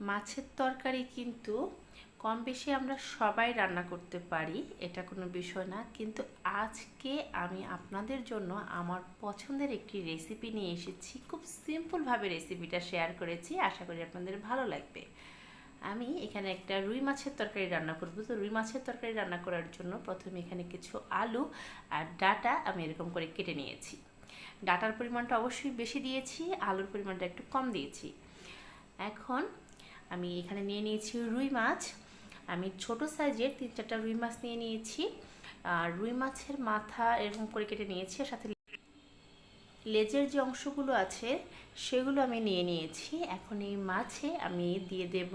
মাছের তরকারি কিন্তু কম বেশি আমরা সবাই রান্না করতে পারি, এটা কোনো বিষয় না। কিন্তু আজকে আমি আপনাদের জন্য আমার পছন্দের একটি রেসিপি নিয়ে এসেছি। খুব সিম্পলভাবে রেসিপিটা শেয়ার করেছি, আশা করি আপনাদের ভালো লাগবে। আমি এখানে একটা রুই মাছের তরকারি রান্না করব। তো রুই মাছের তরকারি রান্না করার জন্য প্রথমে এখানে কিছু আলু আর ডাটা আমি এরকম করে কেটে নিয়েছি। ডাটার পরিমাণটা অবশ্যই বেশি দিয়েছি, আলুর পরিমাণটা একটু কম দিয়েছি। এখন আমি এখানে নিয়ে নিয়েছি রুই মাছ। আমি ছোট সাইজের তিন চারটা রুই মাছ নিয়ে নিয়েছি। আর রুই মাছের মাথা এরকম করে কেটে নিয়েছি সাথে লেজের যে অংশগুলো আছে, সেগুলো আমি নিয়ে নিয়েছি। এখন এই মাছে আমি দিয়ে দেব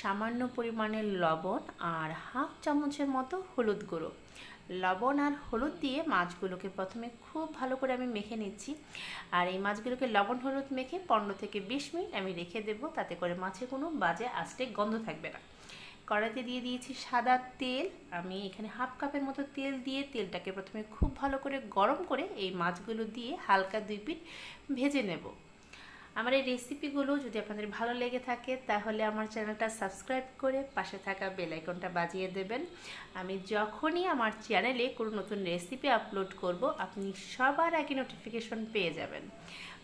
সামান্য পরিমাণের লবণ আর হাফ চামচের মতো হলুদ গুঁড়ো। লবণ আর হলুদ দিয়ে মাছগুলোকে প্রথমে খুব ভালো করে আমি মেখে নিচ্ছি। আর এই মাছগুলোকে লবণ হলুদ মেখে পনেরো থেকে বিশ মিনিট আমি রেখে দেবো, তাতে করে মাছে কোনো বাজে আস্তে গন্ধ থাকবে না। কড়াইতে দিয়ে দিয়েছি সাদা তেল। আমি এখানে হাফ কাপের মতো তেল দিয়ে তেলটাকে প্রথমে খুব ভালো করে গরম করে এই মাছগুলো দিয়ে হালকা দুই পিঠ ভেজে নেব। আমার এই রেসিপিগুলো যদি আপনাদের ভালো লেগে থাকে, তাহলে আমার চ্যানেলটা সাবস্ক্রাইব করে পাশে থাকা বেল আইকনটা বাজিয়ে দেবেন। আমি যখনই আমার চ্যানেলে কোনো নতুন রেসিপি আপলোড করব, আপনি সবার আগে নোটিফিকেশন পেয়ে যাবেন।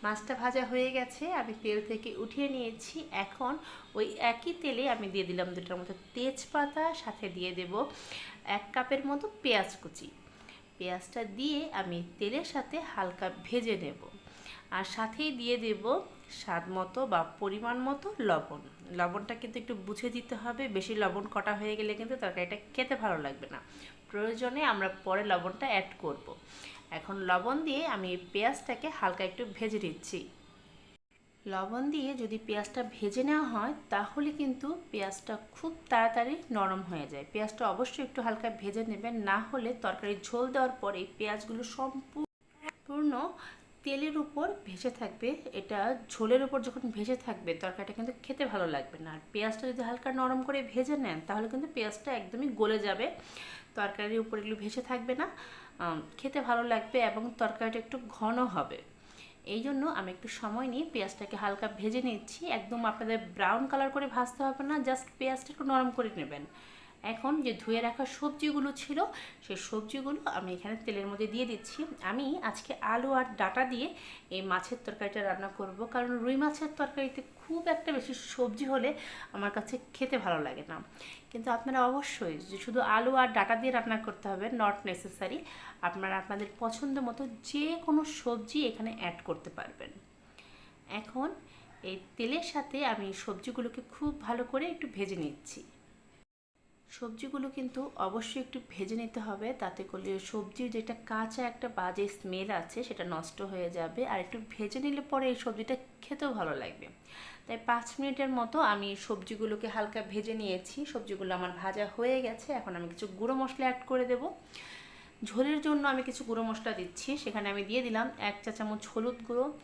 মাছটা ভাজা হয়ে গেছে, আমি তেল থেকে উঠিয়ে নিয়েছি। এখন ওই একই তেলে আমি দিয়ে দিলাম দুটার মতো তেজপাতা, সাথে দিয়ে দেব এক কাপের মতো পেঁয়াজ কুচি। পেঁয়াজটা দিয়ে আমি তেলের সাথে হালকা ভেজে নেব। আর সাথেই দিয়ে দেব স্বাদ মতো বা পরিমাণ মতো লবণ। লবণটা কিন্তু একটু বুঝে দিতে হবে, বেশি লবণ কটা হয়ে গেলে কিন্তু তরকারিটা খেতে ভালো লাগবে না। প্রয়োজনে আমরা পরে লবণটা অ্যাড করব। এখন লবণ দিয়ে আমি এই পেঁয়াজটাকে হালকা একটু ভেজে দিচ্ছি লবণ দিয়ে যদি পেঁয়াজটা ভেজে নেওয়া হয়, তাহলে কিন্তু পেঁয়াজটা খুব তাড়াতাড়ি নরম হয়ে যায়। পেঁয়াজটা অবশ্যই একটু হালকা ভেজে নেবেন, না হলে তরকারি ঝোল দেওয়ার পরে পেঁয়াজগুলো সম্পূর্ণ তেলের উপর ভেসে থাকবে। এটা ঝোলের উপর যখন ভেসে থাকবে, তরকারিটা কিন্তু খেতে ভালো লাগবে না। আর পেঁয়াজটা যদি হালকা নরম করে ভেজে নেন, তাহলে কিন্তু পেঁয়াজটা একদমই গলে যাবে। তরকারির উপর এগুলো ভেসে থাকবে না খেতে ভালো লাগবে এবং তরকারিটা একটু ঘন হবে। এই জন্য আমি একটু সময় নিয়ে পেঁয়াজটাকে হালকা ভেজে নিচ্ছি। একদম আপনাদের ব্রাউন কালার করে ভাজতে হবে না জাস্ট পেঁয়াজটা একটু নরম করে নেবেন। এখন যে ধুয়ে রাখা সবজিগুলো ছিল, সেই সবজিগুলো আমি এখানে তেলের মধ্যে দিয়ে দিচ্ছি। আমি আজকে আলু আর ডাটা দিয়ে এই মাছের তরকারিটা রান্না করব, কারণ রুই মাছের তরকারিতে খুব একটা বেশি সবজি হলে আমার কাছে খেতে ভালো লাগে না। কিন্তু আপনারা অবশ্যই যে শুধু আলু আর ডাটা দিয়ে রান্না করতে হবে নট নেসেসারি আপনারা আপনাদের পছন্দ মতো যে কোনো সবজি এখানে অ্যাড করতে পারবেন। এখন এই তেলের সাথে আমি সবজিগুলোকে খুব ভালো করে একটু ভেজে নিচ্ছি। সবজিগুলো কিন্তু অবশ্যই একটু ভেজে নিতে হবে। তাতে করলে সবজির যেটা কাঁচা একটা বাজে স্মেল আছে, সেটা নষ্ট হয়ে যাবে। আর একটু ভেজে নিলে পরে এই সবজিটা খেতেও ভালো লাগবে। তাই পাঁচ মিনিটের মতো আমি সবজিগুলোকে হালকা ভেজে নিয়েছি। সবজিগুলো আমার ভাজা হয়ে গেছে। এখন আমি কিছু গুঁড়ো মশলা অ্যাড করে দেব। ঝোলের জন্য আমি কিছু গুঁড়ো মশলা দিচ্ছি। সেখানে আমি দিয়ে দিলাম এক চা চামচ হলুদ গুঁড়ো।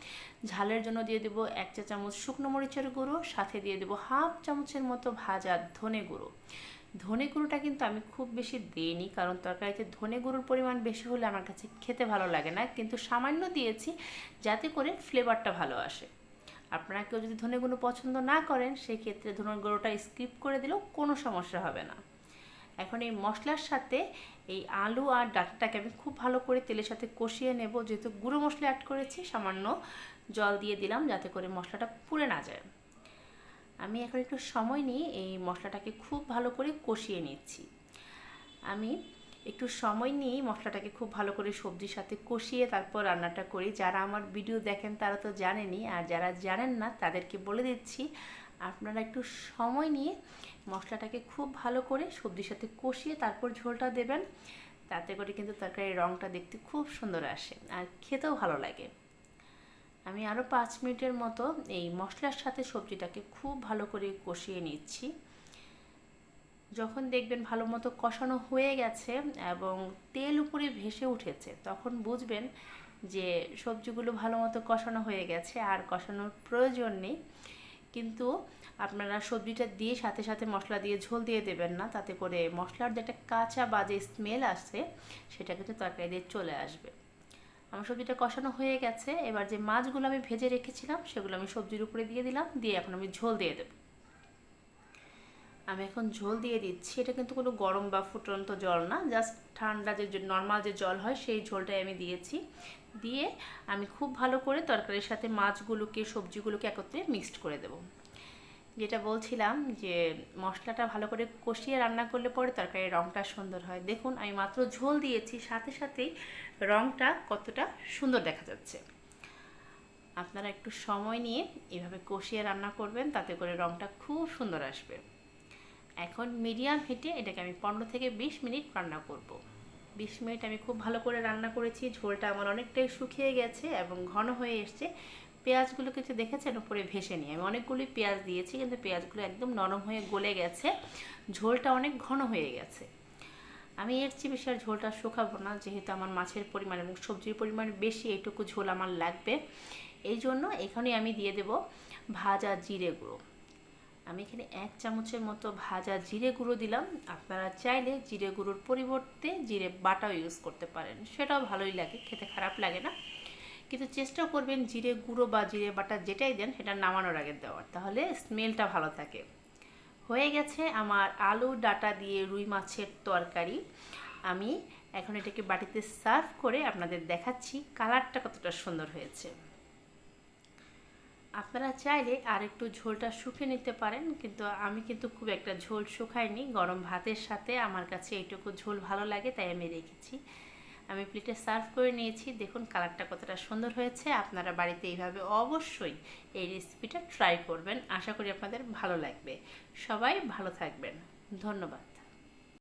ঝালের জন্য দিয়ে দেবো এক চা চামচ শুকনো মরিচের গুঁড়ো। সাথে দিয়ে দেবো হাফ চামচের মতো ভাজা ধনে গুঁড়ো। ধনে গুঁড়োটা কিন্তু আমি খুব বেশি দিইনি, কারণ তরকারিতে ধনে গুঁড়োর পরিমাণ বেশি হলে আমার কাছে খেতে ভালো লাগে না। কিন্তু সামান্য দিয়েছি যাতে করে ফ্লেভারটা ভালো আসে। আপনারা কেউ যদি ধনে গুঁড়ো পছন্দ না করেন সেই ক্ষেত্রে ধনে গুঁড়োটা স্কিপ করে দিলেও কোনো সমস্যা হবে না। এখন এই মশলার সাথে এই আলু আর ডাটাটাকে আমি খুব ভালো করে তেলের সাথে কষিয়ে নেব। যেহেতু গুঁড়ো মশলা অ্যাড করেছি, সামান্য জল দিয়ে দিলাম যাতে করে মশলাটা পুড়ে না যায়। আমি এখন একটু সময় নিয়ে এই মশলাটাকে খুব ভালো করে কষিয়ে নিচ্ছি। আমি একটু সময় নিয়েই মশলাটাকে খুব ভালো করে সবজির সাথে কষিয়ে তারপর রান্নাটা করি। যারা আমার ভিডিও দেখেন তারা তো জানেনই, আর যারা জানেন না তাদেরকে বলে দিচ্ছি, আপনারা একটু সময় নিয়ে মশলাটাকে খুব ভালো করে সবজির সাথে কষিয়ে তারপর ঝোলটা দেবেন। তাতে করে কিন্তু তরকারির রঙটা দেখতে খুব সুন্দর আসে, আর খেতেও ভালো লাগে। আমি আরও পাঁচ মিনিটের মতো এই মশলার সাথে সবজিটাকে খুব ভালো করে কষিয়ে নিচ্ছি। যখন দেখবেন ভালো মতো কষানো হয়ে গেছে এবং তেল উপরে ভেসে উঠেছে, তখন বুঝবেন যে সবজিগুলো ভালো মতো কষানো হয়ে গেছে, আর কষানোর প্রয়োজন নেই। কিন্তু আপনারা সবজিটা দিয়ে সাথে সাথে মশলা দিয়ে ঝোল দিয়ে দেবেন না, তাতে করে মশলার যে একটা কাঁচা বাজে স্মেল আসছে, সেটা কিন্তু তরকারি দিয়ে চলে আসবে। আমার সবজিটা কষানো হয়ে গেছে। এবার যে মাছগুলো আমি ভেজে রেখেছিলাম, সেগুলো আমি সবজির উপরে দিয়ে দিলাম, দিয়ে এখন আমি ঝোল দিয়ে দেবো। আমি এখন ঝোল দিয়ে দিচ্ছি। এটা কিন্তু কোনো গরম বা ফুটন্ত জল না, জাস্ট ঠান্ডা যে নর্মাল যে জল হয়, সেই ঝোলটাই আমি দিয়েছি। দিয়ে আমি খুব ভালো করে তরকারির সাথে মাছগুলোকে, সবজিগুলোকে একত্রে মিক্সড করে দেবো। যেটা বলছিলাম যে মশলাটা ভালো করে কষিয়ে রান্না করলে পরে তরকারির রঙটা সুন্দর হয়। দেখুন, আমি মাত্র ঝোল দিয়েছি, সাথে সাথেই রঙটা কতটা সুন্দর দেখা যাচ্ছে। আপনারা একটু সময় নিয়ে এভাবে কষিয়ে রান্না করবেন, তাতে করে রঙটা খুব সুন্দর আসবে। এখন মিডিয়াম হিটে এটাকে আমি পনেরো থেকে বিশ মিনিট রান্না করব। বিশ মিনিট আমি খুব ভালো করে রান্না করেছি, ঝোলটা আমার অনেকটাই শুকিয়ে গেছে এবং ঘন হয়ে এসছে। পেঁয়াজগুলো কিছু দেখেছেন উপরে ভেসে নিয়ে, আমি অনেকগুলি পেঁয়াজ দিয়েছি, কিন্তু পেঁয়াজগুলো একদম নরম হয়ে গলে গেছে, ঝোলটা অনেক ঘন হয়ে গেছে। আমি এর চেয়ে বেশি আর ঝোলটা শুকাবো না, যেহেতু আমার মাছের পরিমাণ এবং সবজির পরিমাণ বেশি, এইটুকু ঝোল আমার লাগবে। এই জন্য এখানে আমি দিয়ে দেব ভাজা জিরে গুঁড়ো। আমি এখানে এক চামচের মতো ভাজা জিরে গুঁড়ো দিলাম। আপনারা চাইলে জিরে গুঁড়োর পরিবর্তে জিরে বাটাও ইউজ করতে পারেন। সেটাও ভালোই লাগে, খেতে খারাপ লাগে না। কিন্তু চেষ্টা করবেন জিরে গুঁড়ো বা জিরে বাটা যেটাই দেন, সেটা নামানোর আগে দেওয়ার। তাহলে স্মেলটা ভালো থাকে। হয়ে গেছে আমার আলু ডাটা দিয়ে রুই মাছের তরকারি। আমি এখন এটাকে বাটিতে সার্ভ করে আপনাদের দেখাচ্ছি কালারটা কতটা সুন্দর হয়েছে। আপনারা চাইলে আর একটু ঝোলটা শুকিয়ে নিতে পারেন, কিন্তু আমি কিন্তু খুব একটা ঝোল শুকাইনি। গরম ভাতের সাথে আমার কাছে এইটুকু ঝোল ভালো লাগে, তাই আমি রেখেছি। আমি প্লেটে সার্ভ করে নিয়েছি। দেখুন কালারটা কতটা সুন্দর হয়েছে। আপনারা বাড়িতে এইভাবে অবশ্যই এই রেসিপিটা ট্রাই করবেন। আশা করি আপনাদের ভালো লাগবে। সবাই ভালো থাকবেন। ধন্যবাদ।